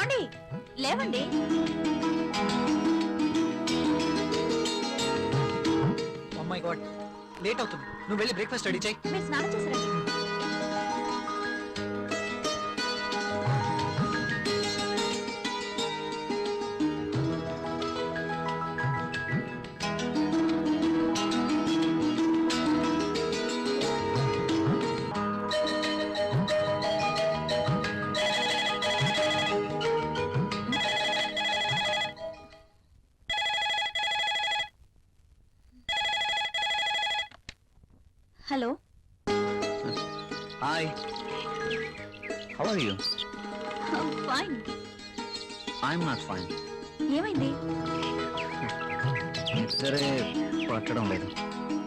ఏమండి? లేవండి. God late అవుతుంది. నువ్వు వెళ్ళి బ్రేక్ఫాస్ట్ రెడీ చేయి. మీరు స్నానం చేశారండి. Hello. Hi how are you fine I'm not fine ఏమైంది? నిద్రే పట్టడం లేదు.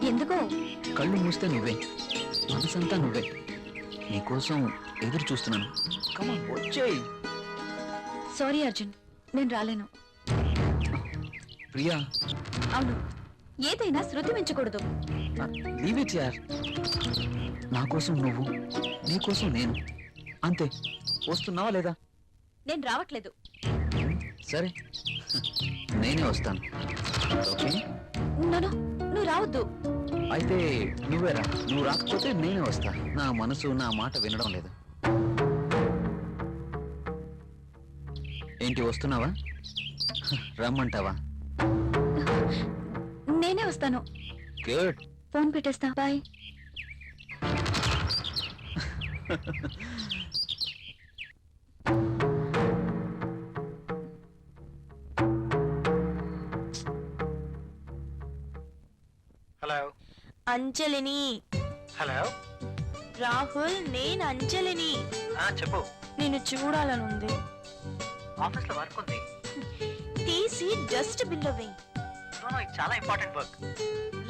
ఎందుకో? కళ్ళు మూస్తే నువ్వే. మనసంతా నువ్వే. నీకోసం ఎదురు చూస్తున్నాను. కమా వచ్చేయ్ సారీ అర్జున్ నేను రాలేను. ప్రియా. అవును. ఏదైనా శృతి మించకూడదు లీవ్ ఇట్ యార్ నా కోసం నువ్వు నీ కోసం నేను. అంతే. వస్తున్నావా లేదా? నేను రావట్లేదు. సరే. నేనే వస్తాను. ఓకే? నువ్వు రావద్దు. అయితే నువ్వేరా నువ్వు రాకపోతే నేనే వస్తా. నా మనసు నా మాట వినడం లేదు. ఏంటి వస్తున్నావా? రమ్మంటావా? వస్తాను. గుడ్ ఫోన్ పెట్టేస్తా. బాయ్. హలో అంజలిని. హలో రాహుల్ నేను అంజలిని. చెప్పు. నిన్ను చూడాలనుంది ఆఫీస్లో వర్క్ ఉంది. తీసి డస్ట్ బిల్లవి No, ఇది చాలా ఇంపార్టెంట్ వర్క్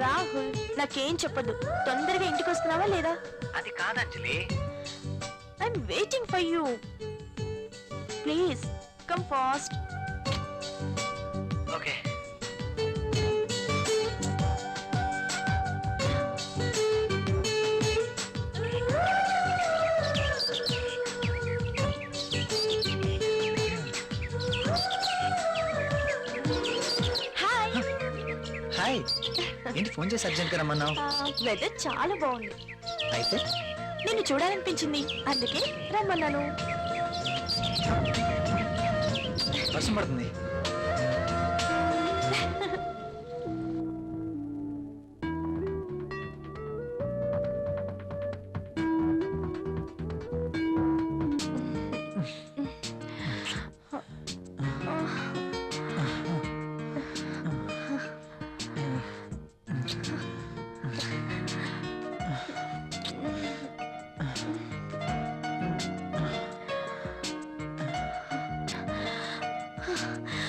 రాహుల్ నాకేం చెప్పదు తొందరగా ఇంటికి వస్తున్నావా లేదా? అది కాదంజలి. I'm waiting for you please come fast hi. ఏంటి ఫోన్ చేసి అర్జెంట్గా రమ్మన్నావు వెదర్ చాలా బాగుంది. అయితే? నిన్ను చూడాలనిపించింది. అందుకే రమ్మన్నాను. వర్షం పడుతుంది. Huh?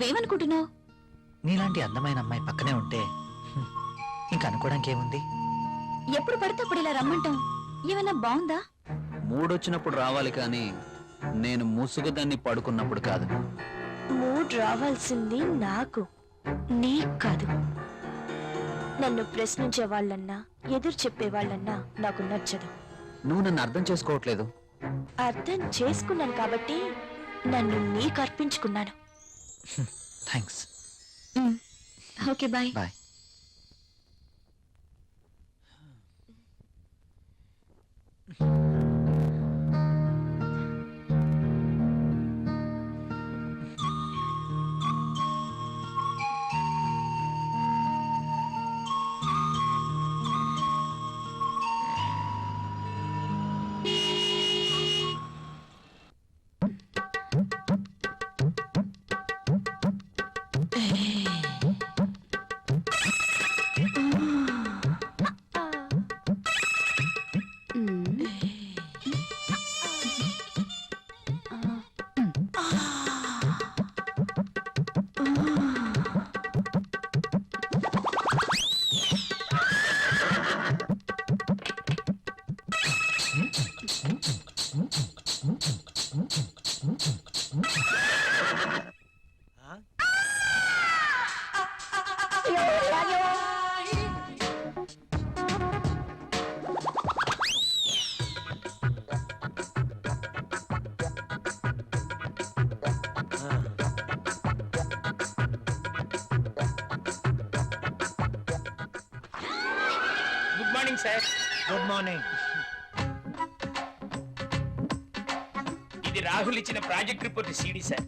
నువ్వేమనుకుంటున్నావు? నీలాంటి అందమైన అమ్మాయి పక్కనే ఉంటే ఇంకా అనుకోవడానికి ఏముంది? ఎప్పుడు పడితే అప్పుడు ఇలా రమ్మంటాం. ఏమైనా బాగుందా? మూడొచ్చినప్పుడు రావాలి కానీ నేను ముసుగుదాన్ని పడుకున్నప్పుడు కాదు. మూడ్ రావాల్సింది నాకు నీకు కాదు. నన్ను ప్రశ్నించే వాళ్ళన్నా ఎదురు చెప్పే వాళ్ళన్నా నాకు నచ్చదు. నువ్వు నన్ను అర్థం చేసుకోవట్లేదు. అర్థం చేసుకున్నాను కాబట్టి నన్ను నీకు అర్పించుకున్నాను. Thanks. Mm. Okay, bye. Bye. Mm. Morning sir. Good morning. ఇది రాహుల్ ఇచ్చిన ప్రాజెక్ట్ రిపోర్ట్ సీడీ సార్.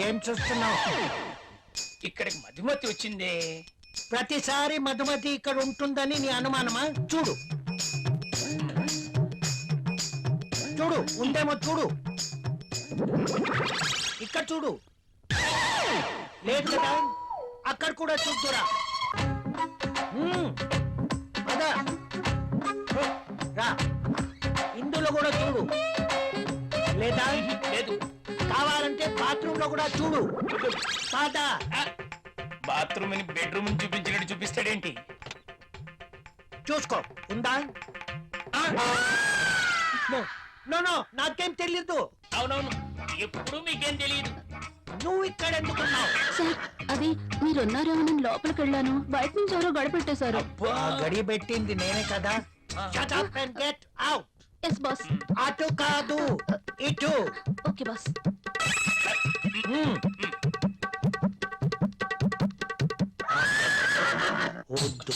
ఏం చూస్తున్నావు? ఇక్కడికి మధుమతి వచ్చిందే. ప్రతిసారి మధుమతి ఇక్కడ ఉంటుందని నీ అనుమానమా? చూడు. చూడు ఉందేమో చూడు. ఇక్కడ చూడు. లేదు కదా? అక్కడ కూడా చూద్దురా. రా. ఇందులో కూడా చూడు. లేదా? లేదు. కావాలంటే బాత్రూమ్లో కూడా చూడు. పాదా బాత్రూమ్ని బెడ్రూమ్ చూపించినట్టు చూపిస్తాడేంటి? చూసుకో. ఉందా? నో నో నాకేం తెలియదు అవునవును. ఎప్పుడు మీకేం తెలియదు నువ్వు ఇక్కడ ఎందుకున్నావు సార్ అది మీరున్నారేమో లోపలికి వెళ్ళాను. బయట నుంచి ఎవరో గడపెట్టేశారు ఆ గడి పెట్టింది నేనే కదా. ఎస్ బాస్ అటు కాదు ఇటు. Okay boss. వద్దు